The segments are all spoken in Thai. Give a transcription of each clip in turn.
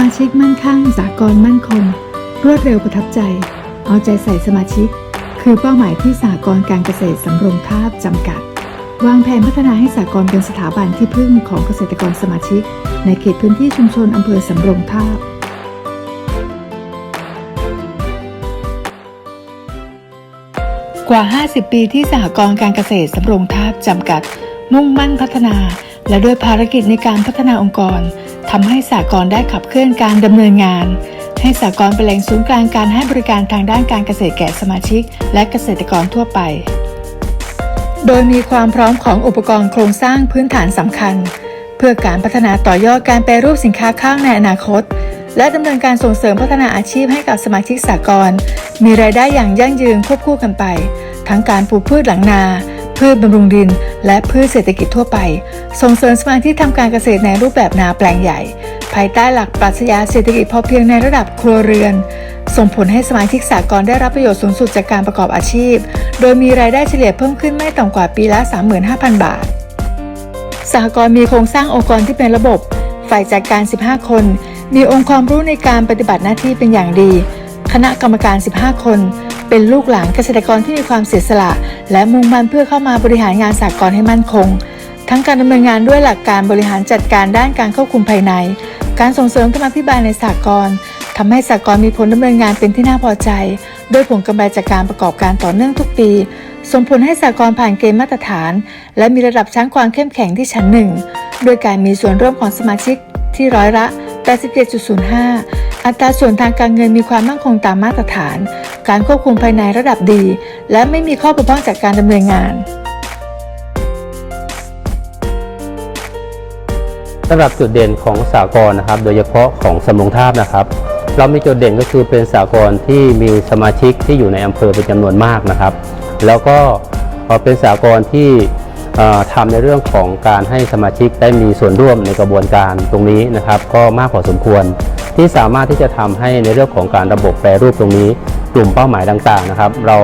มาชิกมั่นคงสากลมั่นคง รวดเร็วประทับใจ เอาใจใส่สมาชิก คือเป้าหมายที่สากลการเกษตรสำโรงทาบจำกัด วางแผนพัฒนาให้สากลเป็นสถาบันที่พึ่งของเกษตรกรสมาชิก ในเขตพื้นที่ชุมชนอำเภอสำโรงทาบกว่า 50 ปีที่สหกรณ์การเกษตรสำโรงทาบจำกัด มุ่งมั่นพัฒนา และด้วยภารกิจในการพัฒนาองค์กร ทำให้สหกรได้ขับเคลื่อนการดำเนินงาน ให้สหกรเป็นแหล่งศูนย์กลางการให้บริการทางด้านการเกษตรแก่สมาชิก และเกษตรกรทั่วไป โดยมีความพร้อมของอุปกรณ์โครงสร้างพื้นฐานสำคัญ เพื่อการพัฒนาต่อยอดการแปรรูปสินค้าข้างในอนาคต และดำเนินการส่งเสริมพัฒนาอาชีพให้กับสมาชิกสากลมีรายได้อย่างยั่งยืนควบคู่กันไป ทั้งการปลูกพืชหลังนา พืชบำรุงดิน และพืชเศรษฐกิจทั่วไป ส่งเสริมสมาชิกทำการเกษตรในรูปแบบนาแปลงใหญ่ ภายใต้หลักปรัชญาเศรษฐกิจพอเพียงในระดับครัวเรือน ส่งผลให้สมาชิกสากลได้รับประโยชน์สูงสุดจากการประกอบอาชีพ โดยมีรายได้เฉลี่ยเพิ่มขึ้นไม่ต่ำกว่าปีละ 35,000 บาทสหกรณ์มีโครงสร้างองค์กรที่เป็นระบบ ฝ่ายจัดการ 15 คน มีองค์ความรู้ในการปฏิบัติหน้าที่เป็นอย่างดี คณะกรรมการ 15 คน เป็นลูกหลานเกษตรกรที่มีความเสียสละ และมุ่งมั่นเพื่อเข้ามาบริหารงานสหกรณ์ให้มั่นคง ทั้งการดำเนินงานด้วยหลักการบริหารจัดการด้านการควบคุมภายใน การส่งเสริมธรรมาภิบาลในสหกรณ์ทำให้สหกรณ์มีผลดำเนินงานเป็นที่น่าพอใจ โดยผลกำไรจากการประกอบการต่อเนื่องทุกปี ส่งผลให้สหกรณ์ผ่านเกณฑ์มาตรฐาน และมีระดับชั้นความเข้มแข็งที่ชั้นหนึ่งด้วยการมีส่วนร่วมของสมาชิกที่ร้อยละ 87.05 อัตราส่วนทางการเงินมีความมั่นคงตามมาตรฐาน การควบคุมภายในระดับดี และไม่มีข้อบกพร่องจากการดำเนินงานสำหรับจุดเด่นของสากลนะครับ โดยเฉพาะของสำรงทาบนะครับ เรามีจุดเด่นก็คือเป็นสากลที่มีสมาชิกที่อยู่ในอำเภอเป็นจำนวนมากนะครับ แล้วก็เป็นสากลที่ทำในเรื่องของการให้สมาชิกได้มีส่วนร่วมในกระบวนการตรงนี้นะครับ ก็มากพอสมควร ที่สามารถที่จะทำให้ในเรื่องของการระบบแปรรูปตรงนี้ กลุ่มเป้าหมายต่างๆนะครับ เรา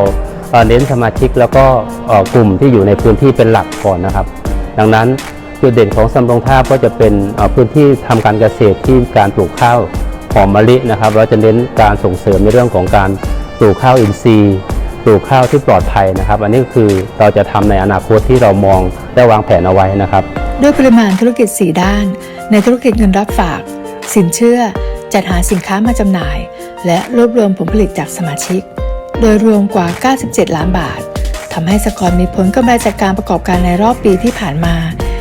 เน้นสมาชิกแล้วก็กลุ่มที่อยู่ในพื้นที่เป็นหลักก่อนนะครับ ดังนั้นจุดเด่นของสำรงท่าก็จะเป็นพื้นที่ทำการเกษตรที่การปลูกข้าวหอมมะลินะครับ เราจะเน้นการส่งเสริมในเรื่องของการปลูกข้าวอินทรีย์ปลูกข้าวที่ปลอดภัยนะครับ อันนี้คือเราจะทำในอนาคตที่เรามองได้วางแผนเอาไว้นะครับ ด้วยปริมาณธุรกิจ 4 ด้าน ในธุรกิจเงินรับฝาก สินเชื่อ จัดหาสินค้ามาจำหน่าย และรวบรวมผลผลิตจากสมาชิก โดยรวมกว่า 97 ล้านบาททำให้สกอร์มีผลกำไรจากการประกอบการในรอบปีที่ผ่านมา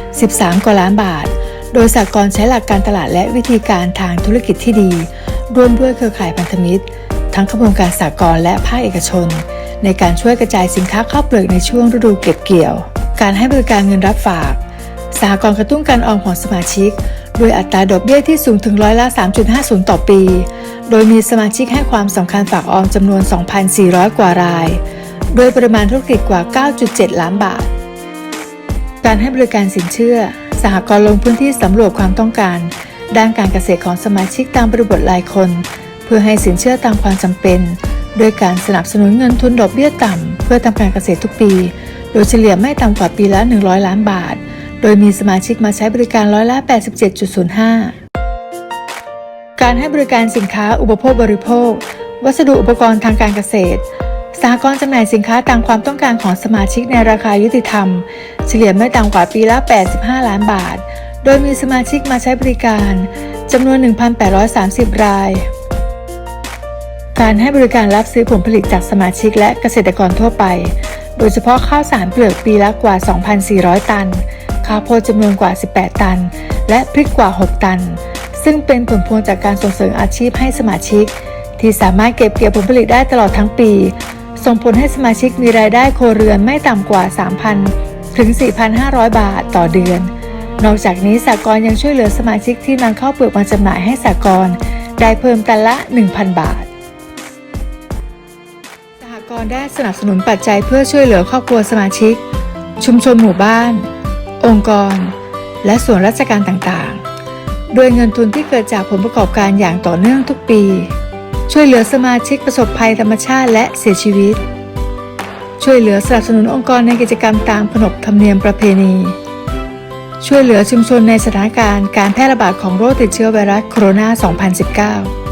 13 กว่าล้านบาท โดยสากลใช้หลักการตลาดและวิธีการทางธุรกิจที่ดี ร่วมด้วยเครือข่ายพันธมิตร ทั้งขบวนการสากลและภาคเอกชน ในการช่วยกระจายสินค้าข้าวเปลือกในช่วงฤดูเก็บเกี่ยว การให้บริการเงินรับฝากสหกรกระตุ้นการออมของสมาชิก ด้วยอัตราดอกเบี้ยที่สูงถึงร้อยละ 3.50 ต่อปี โดยมีสมาชิกให้ความสำคัญฝากออมจำนวน 2,400 กว่าราย โดยปริมาณธุรกิจกว่า 9.7 ล้านบาท การให้บริการสินเชื่อ สหกรณ์ลงพื้นที่สำรวจความต้องการ ด้านการเกษตรของสมาชิกตามบริบทรายคน เพื่อให้สินเชื่อตามความจำเป็นด้วยการสนับสนุนเงินทุนดอกเบี้ยต่ำ เพื่อทำการเกษตรทุกปี โดยเฉลี่ยไม่ต่ำกว่าปีละ 100 ล้านบาท โดยมีสมาชิกมาใช้บริการร้อยละ 87.05 การให้บริการสินค้าอุปโภคบริโภค วัสดุอุปกรณ์ทางการเกษตรสหกรณ์จำหน่ายสินค้าตามความต้องการของสมาชิกในราคายุติธรรม เฉลี่ยไม่ต่ำกว่าปีละ 85 ล้านบาท โดยมีสมาชิกมาใช้บริการจำนวน 1,830 ราย การให้บริการรับซื้อผลผลิตจากสมาชิกและเกษตรกรทั่วไป โดยเฉพาะข้าวสารเปลือกปีละกว่า 2,400 ตัน ข้าวโพดจำนวนกว่า 18 ตัน และพริกกว่า 6 ตัน ซึ่งเป็นผลพวงจากการส่งเสริมอาชีพให้สมาชิก ที่สามารถเก็บเกี่ยวผลผลิตได้ตลอดทั้งปี ส่งผลให้สมาชิกมีรายได้โครเรือนไม่ต่ำกว่า 3,000 ถึง 4,500 บาทต่อเดือน นอกจากนี้สากลยังช่วยเหลือสมาชิกที่นำข้าวเปลือกมาจำหน่ายให้สากลได้เพิ่มตันละ 1,000 บาทสหกรณ์ได้สนับสนุนปัจจัยเพื่อช่วยเหลือครอบครัวสมาชิก ชุมชนหมู่บ้าน องค์กร และส่วนราชการต่างๆ โดยเงินทุนที่เกิดจากผลประกอบการอย่างต่อเนื่องทุกปี ช่วยเหลือสมาชิกประสบภัยธรรมชาติและเสียชีวิต ช่วยเหลือสนับสนุนองค์กรในกิจกรรมตามขนบธรรมเนียมประเพณี ช่วยเหลือชุมชนในสถานการณ์การแพร่ระบาดของโรคติดเชื้อไวรัสโคโรนา 2019